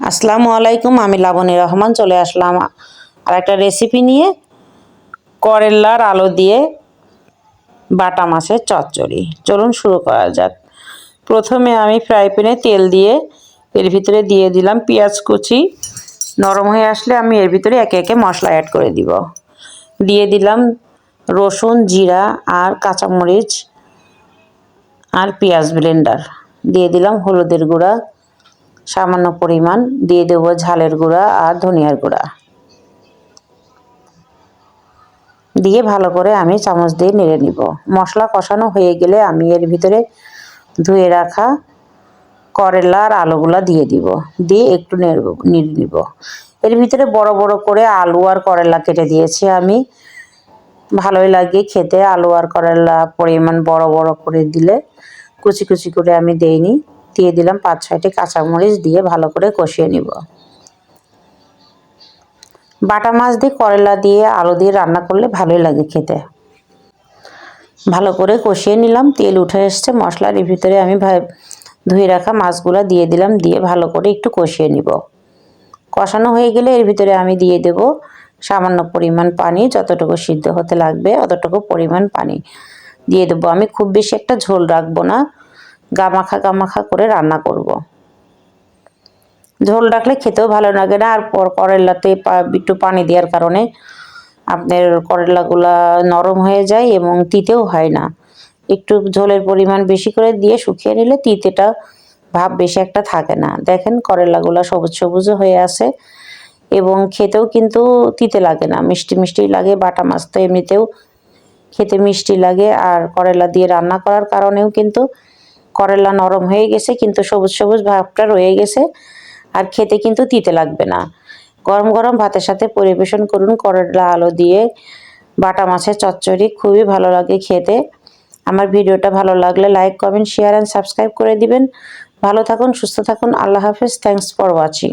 আসসালামু আলাইকুম, আমি লাবণী রহমান, চলে আসলাম আর একটা রেসিপি নিয়ে। করল্লার আলো দিয়ে বাটা মাছের চচ্চড়ি। চলুন শুরু করা যাক। প্রথমে আমি ফ্রাই প্যানে তেল দিয়ে এর ভিতরে দিয়ে দিলাম পেঁয়াজ কুচি। নরম হয়ে আসলে আমি এর ভিতরে একে একে মশলা অ্যাড করে দিব। দিয়ে দিলাম রসুন, জিরা আর কাঁচামরিচ আর পেঁয়াজ ব্লেন্ডার দিয়ে দিলাম হলুদের গুঁড়া। সামান্য পরিমাণ দিয়ে দেব ঝালের গুঁড়া আর ধনিয়ার গুঁড়া। দিয়ে ভালো করে আমি চামচ দিয়ে নেড়ে নিব। মশলা কষানো হয়ে গেলে আমি এর ভিতরে ধুয়ে রাখা করলা আর আলুগুলা দিয়ে দিব। দিয়ে একটু নেড়ব, নেড়ে নিব। এর ভিতরে বড় বড় করে আলু আর করলা কেটে দিয়েছি আমি। ভালোই লাগে খেতে। আলু আর করলা পরিমাণ বড় বড় করে দিলে কুচি কুচি করে আমি দেইনি। দিয়ে দিলাম পাঁচ ছয়টি কাঁচামরিচ দিয়ে ভালো করে কষিয়ে নিব। বাটা মাছ দিয়ে করলা দিয়ে আলু দিয়ে রান্না করলে ভালোই লাগে খেতে। ভালো করে কষিয়ে নিলাম, তেল উঠে এসছে, মশলার ভিতরে আমি ধুয়ে রাখা মাছগুলো দিয়ে দিলাম, দিয়ে ভালো করে একটু কষিয়ে নিব। কষানো হয়ে গেলে এর ভিতরে আমি দিয়ে দেব সামান্য পরিমাণ পানি, যতটুকু সিদ্ধ হতে লাগবে অতটুকু পরিমাণ পানি। দিয়ে দেবো, আমি খুব বেশি একটা ঝোল রাখব না। গামাখা গামাখা করে রান্না করব। ঝোল রাখলে খেতেও ভালো লাগে না। আর পর করলাতে একটু পানি দেওয়ার কারণে আপনার করলাগুলা নরম হয়ে যায় এবং তিতেও হয় না। একটু ঝোলের পরিমাণ বেশি করে দিয়ে শুকিয়ে নিলে তিতেটা ভাব বেশি একটা থাকে না। দেখেন করলাগুলা সবুজ সবুজ হয়ে আছে এবং খেতেও কিন্তু তিতে লাগে না। মিষ্টি মিষ্টি লাগে, বাটা মাছ তো এমনিতেও খেতে মিষ্টি লাগে। আর করলা দিয়ে রান্না করার কারণেও কিন্তু করলা নরম হয়ে গেছে, কিন্তু সবুজ সবুজ ভাবটা রয়ে গেছে, আর খেতে কিন্তু তিতে লাগবে না। গরম গরম ভাতের সাথে পরিবেশন করুন, করলা আলো দিয়ে বাটা মাছের চচ্চড়ি, খুবই ভালো লাগে খেতে। আমার ভিডিওটা ভালো লাগলে like, comment share and subscribe করে দিবেন। ভালো থাকুন, সুস্থ থাকুন, আল্লাহ হাফেজ থ্যাংকস ফর ওয়াচিং